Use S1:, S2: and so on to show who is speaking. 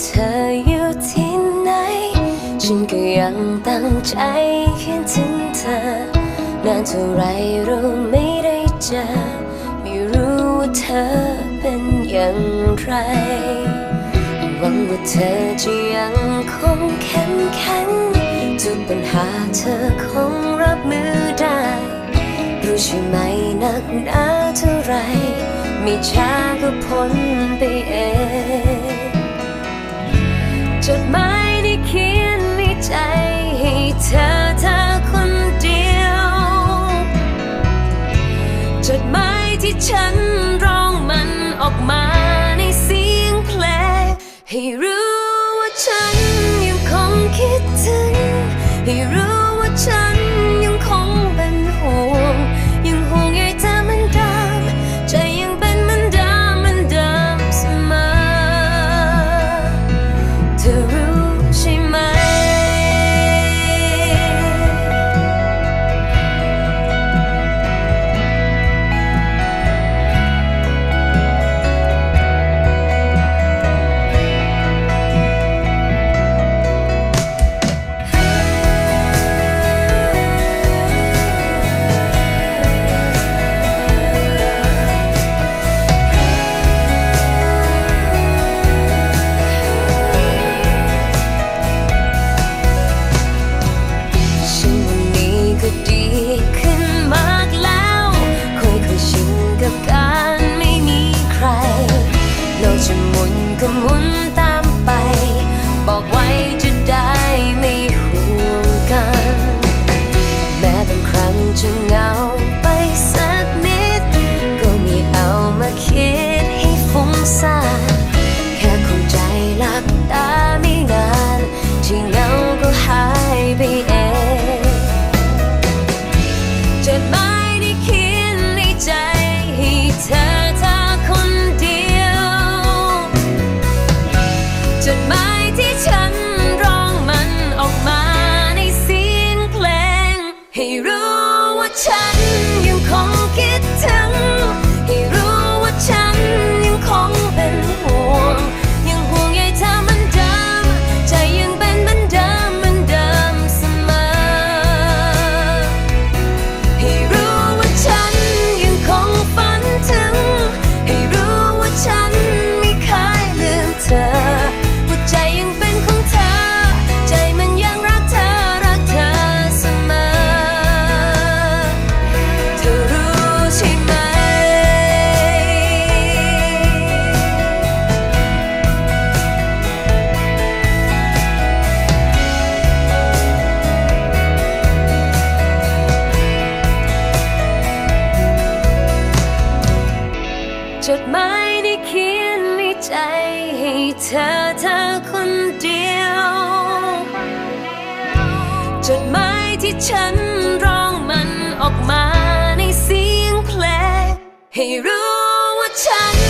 S1: เธออยู่ที่ไหน ฉันก็ยังตั้งใจเขียนถึงเธอนานเท่าไรเราไม่ได้เจอไม่รู้ว่าเธอเป็นอย่างไรหวังว่าเธอจะยังคงเข้มแข็งทุกปัญหาเธอคงรับมือได้ รู้ใช่ไหมนักหนาเท่าไร ไม่ช้าก็พ้นไปเอง จดหมายที่เขียนในใจให้เธอเธอคนเดียว จดหมายที่ฉันร้องมันออกมาในเสียงเพลงให้รู้ จดหมายที่เขียนในใจให้เธอเธอคนเดียว จดหมายที่ฉันร้องมันออกมาในเสียงเพลงให้รู้ว่าฉัน